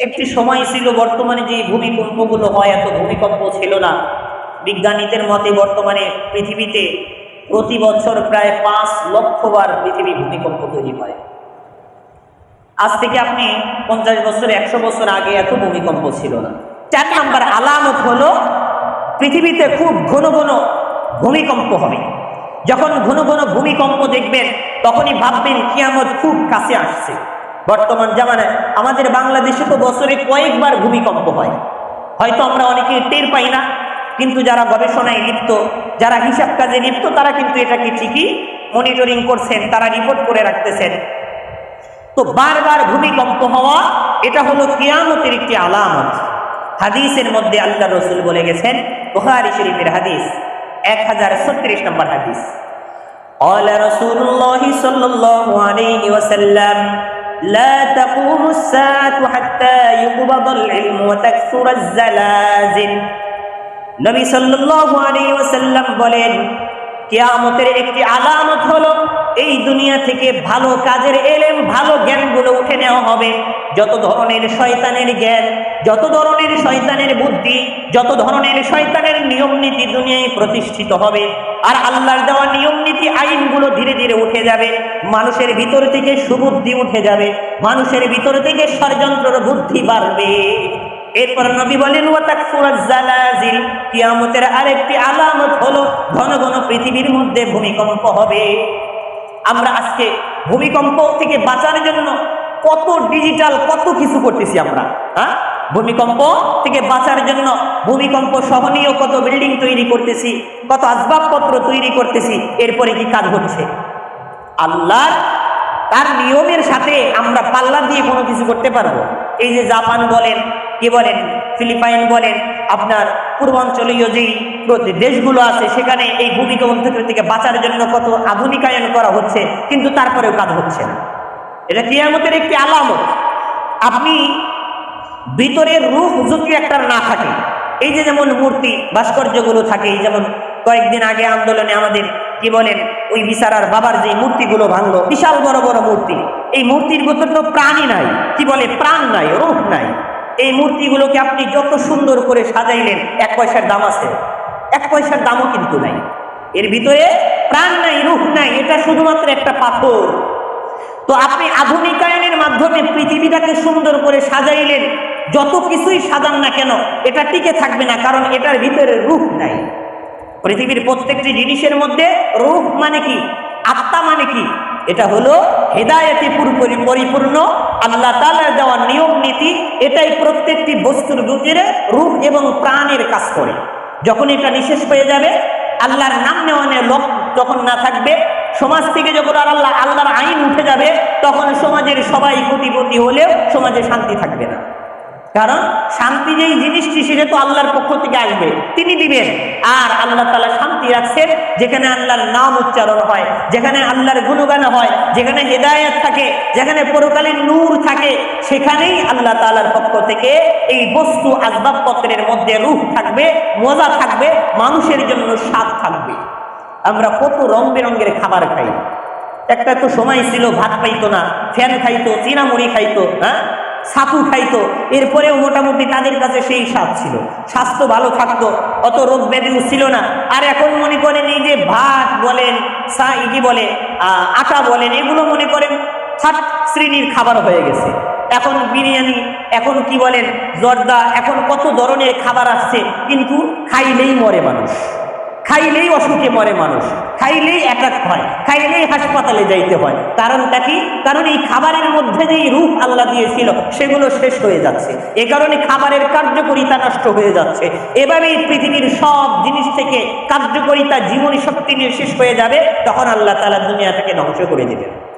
একটি সময় ছিল বর্তমানে যে ভূমিকম্পগুলো হয়, এত ভূমিকম্প ছিল না। বিজ্ঞানীদের মতে বর্তমানে পৃথিবীতে প্রতি বছর প্রায় পাঁচ লক্ষ বার পৃথিবী ভূমিকম্প তৈরি হয়। আজ থেকে আপনি পঞ্চাশ বছর, একশো বছর আগে এত ভূমিকম্প ছিল না। চার নাম্বার আলামত হলো, পৃথিবীতে খুব ঘন ঘন ভূমিকম্প হবে। যখন ঘন ঘন ভূমিকম্প দেখবেন, তখনই ভাববেন কিয়ামত খুব কাছে আসছে। বর্তমান জামানায় আমাদের বাংলাদেশে তো বছরে কয়েকবার ভূমিকম্প হয় হয়তো আমরা অনেকে টের পাই না কিন্তু যারা গবেষণায় লিপ্ত যারা হিসাব কাজে লিপ্ত তারা কিন্তু এটাকে ঠিকই মনিটরিং করছেন তারা রিপোর্ট করে রাখতেছেন তো বারবার ভূমিকম্প হওয়া এটা হলো কিয়ামতের একটি আলামত হাদিসের মধ্যে আল্লাহ রসুল বলে গেছেন বুখারী শরীফের হাদিস এক হাজার ছত্রিশ নম্বর হাদিস قال رسول الله صلى الله عليه وسلم لا تقوم الساعة حتى يقبض العلم وتكثر الزلازل নবী সাল্লাল্লাহু আলাইহি ওয়াসাল্লাম বলেন কিয়ামতের একটি আলামত হলো এই দুনিয়া থেকে ভালো কাজের এলেম ভালো জ্ঞানগুলো উঠে নেওয়া হবে যত ধরনের শয়তানের জ্ঞান যত ধরনের শয়তানের বুদ্ধি যত ধরনের শয়তানের নিয়ম নীতি দুনিয়ায় প্রতিষ্ঠিত হবে আর আল্লাহর দেওয়া নিয়ম আইনগুলো ধীরে ধীরে উঠে যাবে, মানুষের ভিতর থেকে সুবুদ্ধি উঠে যাবে, মানুষের ভিতর থেকে ষড়যন্ত্রের বুদ্ধি বাড়বে। এরপর নবী বলেন কিয়ামতের আরেকটি আলামত হলো ঘন ঘন পৃথিবীর মধ্যে ভূমিকম্প হবে। আমরা আজকে ভূমিকম্প থেকে বাঁচার জন্য কত ডিজিটাল কত কিছু করতেছি আমরা হ্যাঁ? ভূমিকম্প থেকে বাঁচার জন্য ভূমিকম্প সহনীয় কত বিল্ডিং তৈরি করতেছি, কত আসবাবপত্র তৈরি করতেছি, এরপরে কি কাজ হচ্ছে? আল্লাহর তার নিয়মের সাথে আমরা পাল্লা দিয়ে কোনো কিছু করতে পারব। এই যে জাপান বলেন, কি বলেন, ফিলিপাইন বলেন, আপনার পূর্বাঞ্চলীয় যেই দেশগুলো আছে, সেখানে এই ভূমিকম্প থেকে বাঁচার জন্য কত আধুনিকায়ন করা হচ্ছে, কিন্তু তারপরেও কাজ হচ্ছে না। এটা কিয়ামতের একটি আলামত। আপনি ভিতরের রূপ যদি একটা না থাকে। এই যে যেমন মূর্তি, ভাস্কর্যগুলো থাকে যেমন কয়েকদিন আগে আন্দোলনে আমাদের কি বলেন, ওই বিচারার বাবার যে মূর্তিগুলো ভাঙলো, বিশাল বড় বড় মূর্তি। এই মূর্তির ভিতর তো প্রাণই নাই। কি বলে, প্রাণ নাই, রূপ নাই। এই মূর্তিগুলোকে আপনি যত সুন্দর করে সাজাইলেন, এক পয়সার দাম আছে। এক পয়সার দামও কিন্তু নাই। এর ভিতরে প্রাণ নাই, রূপ নাই। এটা শুধুমাত্র একটা পাথর। তো আপনি আধুনিকায়নের মাধ্যমে পৃথিবীটাকে সুন্দর করে সাজাইলেন, যত কিছুই সাজান না কেন, এটা টিকে থাকবে না, কারণ এটার ভিতরে রূপ নাই। পৃথিবীর প্রত্যেকটি জিনিসের মধ্যে রূপ মানে কি? আত্মা মানে কি? এটা হলো হেদায়তে পুরোপুরি পরিপূর্ণ, আল্লাহ তালার দেওয়া নিয়ম, নীতি, এটাই প্রত্যেকটি বস্তুর ভিতরে রূপ এবং প্রাণের কাজ করে। যখন এটা নিঃশেষ হয়ে যাবে, আল্লাহর নাম নেওয়ানের লোক যখন না থাকবে সমাজ থেকে যখন আর আল্লাহ, আল্লাহর আইন উঠে যাবে, তখন সমাজের সবাই কোটিপতি হলেও সমাজে শান্তি থাকবে না। কারণ শান্তি যেই জিনিসটি, সেটা তো আল্লাহর পক্ষ থেকে আসবে। তিনি দিবেন। আর আল্লাহ তালা শান্তি রাখছেন, যেখানে আল্লাহর নাম উচ্চারণ হয়, যেখানে আল্লাহর গুণগান হয়, যেখানে হেদায়ত থাকে, যেখানে পরকালীন নূর থাকে, সেখানেই আল্লাহ তালার পক্ষ থেকে এই বস্তু আসবাবপত্রের মধ্যে রূপ থাকবে, মজা থাকবে, মানুষের জন্য স্বাদ থাকবে। আমরা কত রং বেরঙ্গের খাবার খাই। একটা তো সময় ছিল, ভাত পাইতো না, ফ্যান খাইতো, চিনামুড়ি খাইতো হ্যাঁ? ছাতু খাইতো, এরপরেও মোটামুটি তাদের কাছে সেই স্বাদ ছিল। স্বাস্থ্য ভালো থাকতো, অত রোগ ব্যাধিও ছিল না। আর এখন মনে করেন এই যে ভাত বলেন সা কি বলে আটা বলেন, এগুলো মনে করেন থার্ড শ্রেণির খাবার হয়ে গেছে। এখন বিরিয়ানি, এখন কি বলেন, জর্দা, এখন কত ধরনের খাবার আসছে, কিন্তু খাইলেই মরে মানুষ। খাইলেই অসুখে মরে মানুষ, খাইলেই অ্যাটাক হয়, খাইলেই হাসপাতালে যাইতে হয়। কারণটা কি? কারণ এই খাবারের মধ্যে যেই রূপ আল্লাহ দিয়েছিল, সেগুলো শেষ হয়ে যাচ্ছে। এ কারণে খাবারের কার্যকরিতা নষ্ট হয়ে যাচ্ছে। এভাবেই পৃথিবীর সব জিনিস থেকে কার্যকরিতা জীবনী শক্তি নিয়ে শেষ হয়ে যাবে, তখন আল্লাহ তালা দুনিয়াটাকে ধ্বংস করে দেবেন।